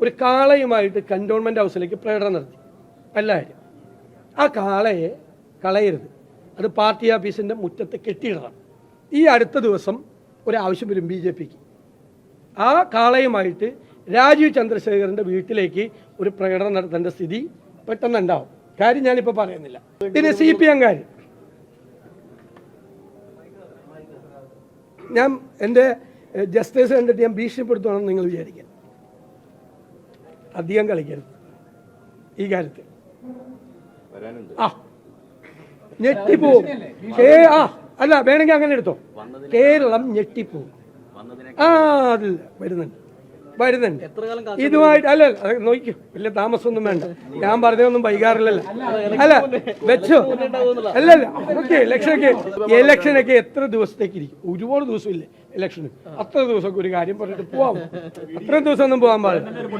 ഒരു കാളയുമായിട്ട് കണ്ടോൺമെന്റ് ഹൗസിലേക്ക് പ്രകടനം നടത്തി. എല്ലാവരും. ആ കാളയെ കളയരുത്. അത് പാർട്ടി ഓഫീസിന്റെ മുറ്റത്ത് കെട്ടിയിടണം. ഈ അടുത്ത ദിവസം ഒരാവശ്യം വരും ബി ജെ പിക്ക്. ആ കാളയുമായിട്ട് രാജീവ് ചന്ദ്രശേഖരന്റെ വീട്ടിലേക്ക് ഒരു പ്രകടനം നടത്തേണ്ട സ്ഥിതി പെട്ടെന്ന് ഉണ്ടാവും കാര്യം ഞാനിപ്പോൾ പറയുന്നില്ല. പിന്നെ സി പി എംകാർ ഞാൻ എന്റെ ജസ്റ്റിസ് കണ്ടിട്ട് ഞാൻ ഭീഷണിപ്പെടുത്തുവാണെന്ന് നിങ്ങൾ വിചാരിക്കുക. അധികം കളിക്കരുത്. ഈ കാര്യത്തിൽ. ആ. ഞെട്ടിപ്പോവും. ഏ ആ. അല്ല വേണമെങ്കിൽ അങ്ങനെ എടുത്തോ. കേരളം ഞെട്ടിപ്പോവും. ആ അതില്ല വരുന്നുണ്ട്. വരുന്നുണ്ട്. ഇതുമായിട്ട് അല്ല നോക്കിക്കോ. വലിയ താമസമൊന്നും വേണ്ട. ഞാൻ പറഞ്ഞതൊന്നും വൈകാറില്ലല്ലോ അല്ല വെച്ചോ. അല്ല അല്ല ഓക്കെ ഇലക്ഷനൊക്കെ ഇലക്ഷനൊക്കെ എത്ര ദിവസത്തേക്ക് ഇരിക്കും? ഒരുപാട് ദിവസമില്ലേ ഇലക്ഷന്? അത്ര ദിവസമൊക്കെ ഒരു കാര്യം പറഞ്ഞിട്ട് പോവാം അത്രയും ദിവസം ഒന്നും പോകാൻ പാടില്ല.